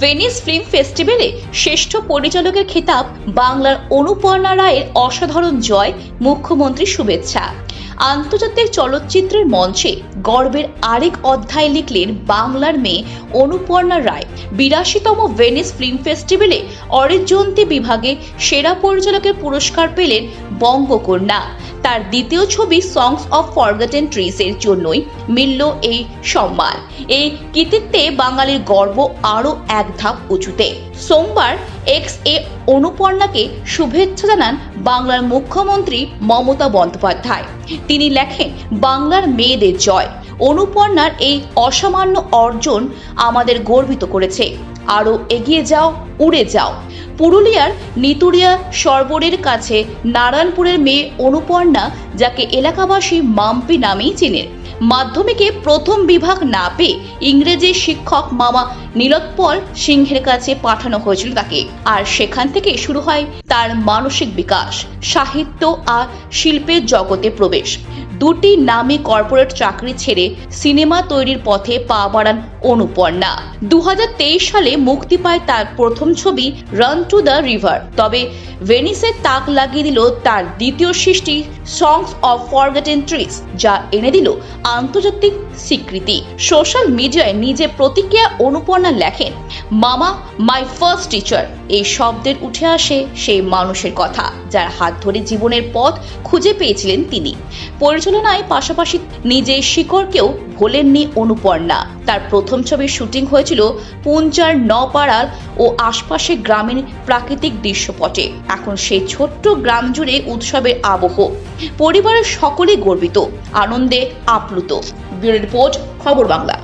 Venice film ফেস্টিভ্যালে শ্রেষ্ঠ পরিচালকের খেতাব বাংলার অনুপর্ণা রায়ের অসাধারণ জয় মুখ্যমন্ত্রী শুভেচ্ছা। আন্তর্জাতিক চলচ্চিত্রের মঞ্চে গর্বের আরেক অধ্যায় লিখলেন বাংলার মেয়ে অনুপর্ণা রায়। বিরাশিতম ভেনিস ফিল্ম ফেস্টিভ্যালে অরিজন্তি বিভাগে সেরা পরিচালকের পুরস্কার পেলেন বঙ্গকন্যা। তার দ্বিতীয় ছবি সংস অফ ফরগটেন ট্রিজের জন্যই মিলল এই সম্মান। এই কৃতিত্বে বাঙালির গর্ব আরও এক ধাপ উঁচুতে। সোমবার এক্স এ অনুপর্ণাকে শুভেচ্ছা জানান বাংলার মুখ্যমন্ত্রী মমতা বন্দ্যোপাধ্যায়। তিনি লেখেন, বাংলার মেয়েদের জয়। অনুপর্ণার এই অসামান্য অর্জন আমাদের গর্বিত করেছে। আরও এগিয়ে যাও, উড়ে যাও। পুরুলিয়ার নিতুরিয়া সরবরের কাছে নারায়ণপুরের মেয়ে অনুপর্ণা, যাকে এলাকাবাসী মাম্পি নামেই চেনেন মাধ্যমিকে প্রথম বিভাগ না পেয়ে ইংরেজির শিক্ষক মামা নীলোৎপল সিংহের কাছে পাঠানো হয়েছিল তাকে। আর সেখান থেকে শুরু হয় তার মানসিক বিকাশ, সাহিত্য আর শিল্পের জগতে প্রবেশ। দুটি নামে কর্পোরেট চাকরি ছেড়ে সিনেমা তৈরির পথে পা বাড়ান অনুপর্ণা। দু হাজার তেইশ সালে মুক্তি পায় তার প্রথম ছবি রান টু দ্য রিভার তবে ভেনিসে তাক লাগিয়ে দিল তার দ্বিতীয় সৃষ্টি সংস অফ ফরগেটেন ট্রিস যা এনে দিল আন্তর্জাতিক স্বীকৃতি। সোশ্যাল মিডিয়ায় নিজে প্রতিক্রিয়া অনুপর্ণা লেখেন, মামা মাই ফার্স্ট টিচার এই শব্দের উঠে আসে সেই মানুষের কথা, যার হাত ধরে জীবনের পথ খুঁজে পেয়েছিলেন তিনি। পরিচালনায় পাশাপাশি নিজের শিকড়কেও ভোলেননি অনুপর্ণা। তার প্রথম ছবির শুটিং হয়েছিল পুঞ্চার নপাড়ার ও আশপাশের গ্রামের প্রাকৃতিক দৃশ্যপটে। এখন সেই ছোট্ট গ্রাম জুড়ে উৎসবের আবহ। পরিবারের সকলে গর্বিত, আনন্দে আপ্লুত। ব্যুরো রিপোর্ট, খবর বাংলা।